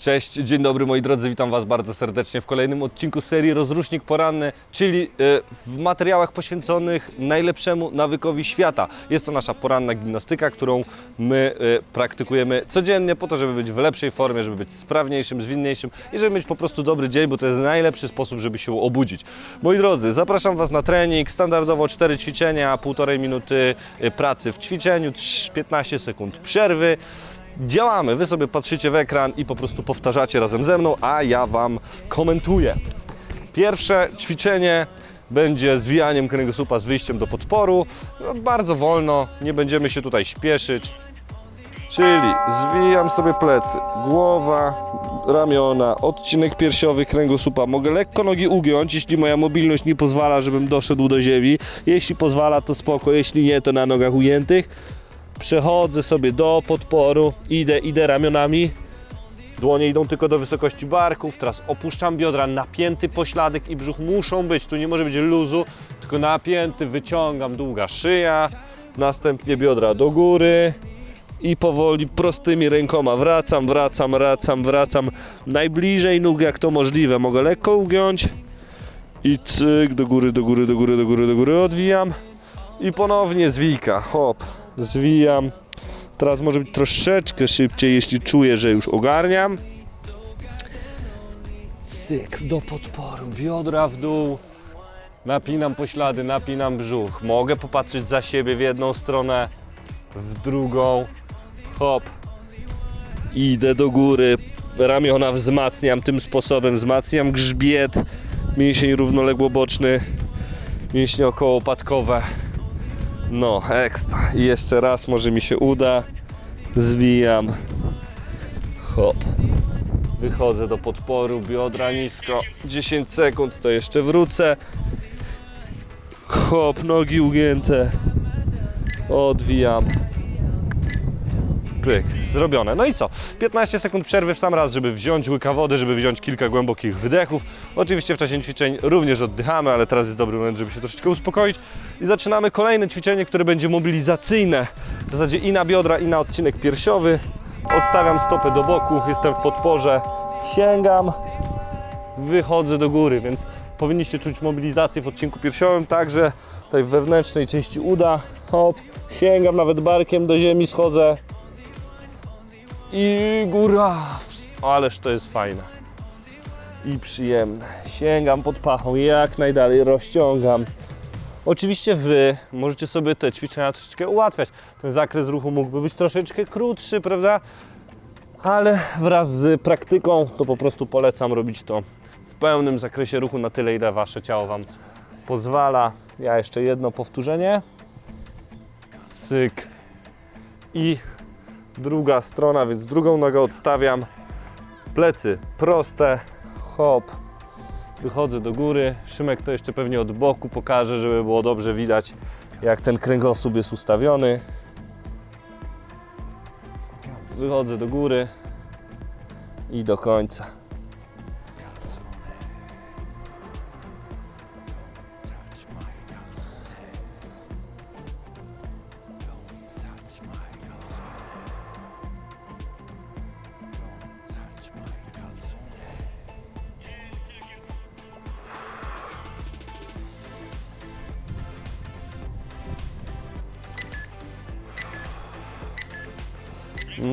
Cześć, dzień dobry moi drodzy, witam Was bardzo serdecznie w kolejnym odcinku serii Rozrusznik Poranny, czyli e, w materiałach poświęconych najlepszemu nawykowi świata. Jest to nasza poranna gimnastyka, którą my e, praktykujemy codziennie po to, żeby być w lepszej formie, żeby być sprawniejszym, zwinniejszym i żeby mieć po prostu dobry dzień, bo to jest najlepszy sposób, żeby się obudzić. Moi drodzy, zapraszam Was na trening, standardowo 4 ćwiczenia, półtorej minuty e, pracy w ćwiczeniu, trz- 15 sekund przerwy. Działamy, wy sobie patrzycie w ekran i po prostu powtarzacie razem ze mną, a ja Wam komentuję. Pierwsze ćwiczenie będzie zwijaniem kręgosłupa z wyjściem do podporu. No, bardzo wolno, nie będziemy się tutaj śpieszyć. Czyli zwijam sobie plecy, głowa, ramiona, odcinek piersiowy kręgosłupa. Mogę lekko nogi ugiąć, jeśli moja mobilność nie pozwala, żebym doszedł do ziemi. Jeśli pozwala, to spoko, jeśli nie, to na nogach ujętych. Przechodzę sobie do podporu, idę, idę ramionami. Dłonie idą tylko do wysokości barków. Teraz opuszczam biodra, napięty pośladek i brzuch muszą być. Tu nie może być luzu, tylko napięty. Wyciągam długa szyja. Następnie biodra do góry. I powoli prostymi rękoma wracam, wracam, wracam, wracam. Najbliżej nóg jak to możliwe. Mogę lekko ugiąć. I cyk, do góry, do góry, do góry, do góry, do góry odwijam. I ponownie zwijka, hop, zwijam. Teraz może być troszeczkę szybciej, jeśli czuję, że już ogarniam. Cyk, do podporu, biodra w dół. Napinam poślady, napinam brzuch. Mogę popatrzeć za siebie w jedną stronę, w drugą. Hop. Idę do góry, ramiona wzmacniam tym sposobem, wzmacniam grzbiet, mięsień równoległoboczny, mięśnie okołopadkowe. No, ekstra. I jeszcze raz, może mi się uda. Zwijam. Hop. Wychodzę do podporu, biodra nisko. 10 sekund, to jeszcze wrócę. Hop, nogi ugięte. Odwijam. Pyk, zrobione. No i co? 15 sekund przerwy w sam raz, żeby wziąć łyka wody, żeby wziąć kilka głębokich wydechów. Oczywiście w czasie ćwiczeń również oddychamy, ale teraz jest dobry moment, żeby się troszeczkę uspokoić. I zaczynamy kolejne ćwiczenie, które będzie mobilizacyjne. W zasadzie i na biodra, i na odcinek piersiowy. Odstawiam stopę do boku, jestem w podporze, sięgam, wychodzę do góry, więc powinniście czuć mobilizację w odcinku piersiowym, także tutaj w wewnętrznej części uda. Hop, sięgam nawet barkiem do ziemi, schodzę, i góra. Ależ to jest fajne. I przyjemne. Sięgam pod pachą jak najdalej, rozciągam. Oczywiście Wy możecie sobie te ćwiczenia troszeczkę ułatwiać. Ten zakres ruchu mógłby być troszeczkę krótszy, prawda? Ale wraz z praktyką to po prostu polecam robić to w pełnym zakresie ruchu na tyle, ile Wasze ciało Wam pozwala. Ja jeszcze jedno powtórzenie. Syk. I druga strona, więc drugą nogę odstawiam. Plecy proste, hop. Wychodzę do góry. Szymek to jeszcze pewnie od boku pokaże, żeby było dobrze widać, jak ten kręgosłup jest ustawiony. Wychodzę do góry i do końca.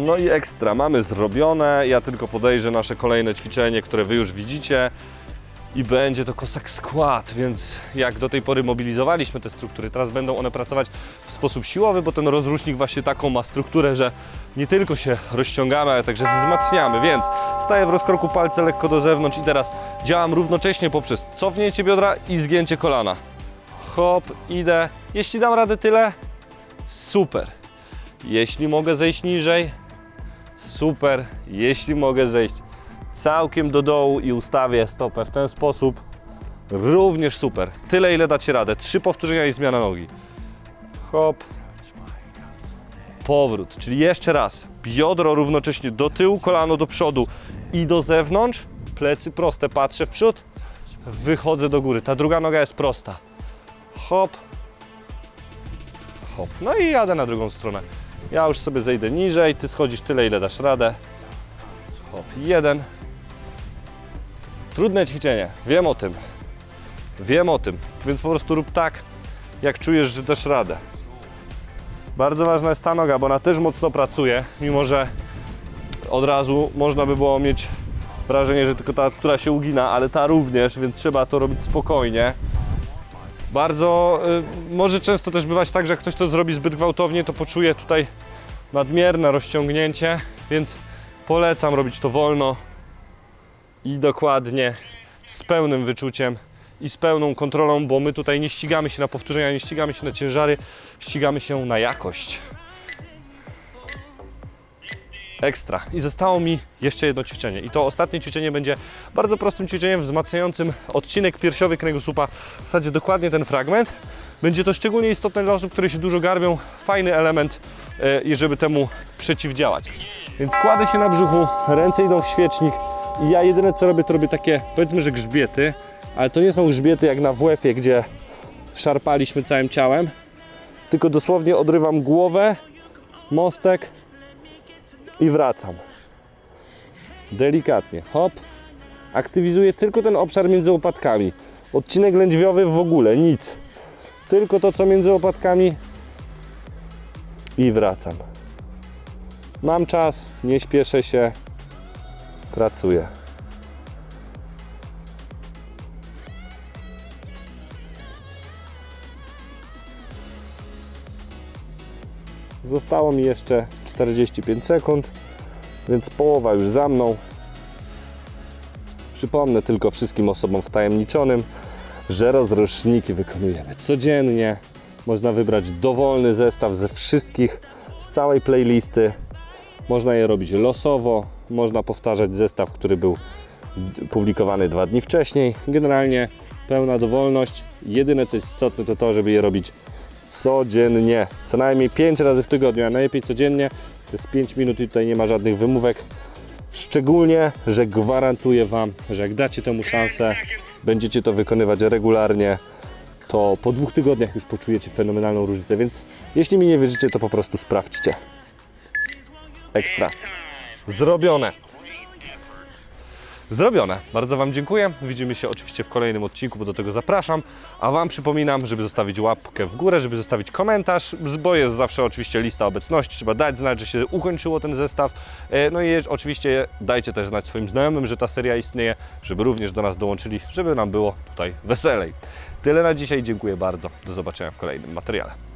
No i ekstra, mamy zrobione. Ja tylko podejrzę nasze kolejne ćwiczenie, które Wy już widzicie. I będzie to kosak skład, więc jak do tej pory mobilizowaliśmy te struktury, teraz będą one pracować w sposób siłowy, bo ten rozrusznik właśnie taką ma strukturę, że nie tylko się rozciągamy, ale także wzmacniamy, więc staję w rozkroku palce lekko do zewnątrz i teraz działam równocześnie poprzez cofnięcie biodra i zgięcie kolana. Hop, idę. Jeśli dam radę tyle, super. Jeśli mogę zejść niżej, super. Jeśli mogę zejść całkiem do dołu i ustawię stopę w ten sposób, również super. Tyle, ile dacie radę. Trzy powtórzenia i zmiana nogi. Hop. Powrót, czyli jeszcze raz. Biodro równocześnie do tyłu, kolano do przodu i do zewnątrz. Plecy proste, patrzę w przód. Wychodzę do góry. Ta druga noga jest prosta. Hop, hop. No i jadę na drugą stronę. Ja już sobie zejdę niżej, ty schodzisz tyle, ile dasz radę. Hop, jeden. Trudne ćwiczenie, wiem o tym. Wiem o tym, więc po prostu rób tak, jak czujesz, że dasz radę. Bardzo ważna jest ta noga, bo ona też mocno pracuje, mimo że od razu można by było mieć wrażenie, że tylko ta, która się ugina, ale ta również, więc trzeba to robić spokojnie. Bardzo y, może często też bywać tak, że jak ktoś to zrobi zbyt gwałtownie, to poczuje tutaj nadmierne rozciągnięcie, więc polecam robić to wolno i dokładnie, z pełnym wyczuciem i z pełną kontrolą, bo my tutaj nie ścigamy się na powtórzenia, nie ścigamy się na ciężary, ścigamy się na jakość. Ekstra. I zostało mi jeszcze jedno ćwiczenie. I to ostatnie ćwiczenie będzie bardzo prostym ćwiczeniem wzmacniającym odcinek piersiowy kręgosłupa. W zasadzie dokładnie ten fragment. Będzie to szczególnie istotne dla osób, które się dużo garbią. Fajny element, e, i żeby temu przeciwdziałać. Więc kładę się na brzuchu, ręce idą w świecznik i ja jedyne co robię, to robię takie, powiedzmy, że grzbiety, ale to nie są grzbiety jak na WF-ie, gdzie szarpaliśmy całym ciałem, tylko dosłownie odrywam głowę, mostek i wracam. Delikatnie, hop. Aktywizuję tylko ten obszar między łopatkami. Odcinek lędźwiowy w ogóle, nic. Tylko to, co między łopatkami i wracam. Mam czas, nie śpieszę się, pracuję. Zostało mi jeszcze 45 sekund, więc połowa już za mną. Przypomnę tylko wszystkim osobom wtajemniczonym, że rozruszniki wykonujemy codziennie. Można wybrać dowolny zestaw ze wszystkich, z całej playlisty. Można je robić losowo, można powtarzać zestaw, który był publikowany dwa dni wcześniej. Generalnie pełna dowolność. Jedyne co jest istotne to to, żeby je robić codziennie. Co najmniej 5 razy w tygodniu, a najlepiej codziennie. To jest 5 minut i tutaj nie ma żadnych wymówek. Szczególnie, że gwarantuję Wam, że jak dacie temu szansę, będziecie to wykonywać regularnie, to po dwóch tygodniach już poczujecie fenomenalną różnicę, więc jeśli mi nie wierzycie, to po prostu sprawdźcie. Ekstra. Zrobione. Zrobione. Bardzo Wam dziękuję. Widzimy się oczywiście w kolejnym odcinku, bo do tego zapraszam. A Wam przypominam, żeby zostawić łapkę w górę, żeby zostawić komentarz, bo jest zawsze oczywiście lista obecności. Trzeba dać znać, że się ukończyło ten zestaw. E, No i oczywiście dajcie też znać swoim znajomym, że ta seria istnieje, żeby również do nas dołączyli, żeby nam było tutaj weselej. Tyle na dzisiaj. Dziękuję bardzo. Do zobaczenia w kolejnym materiale.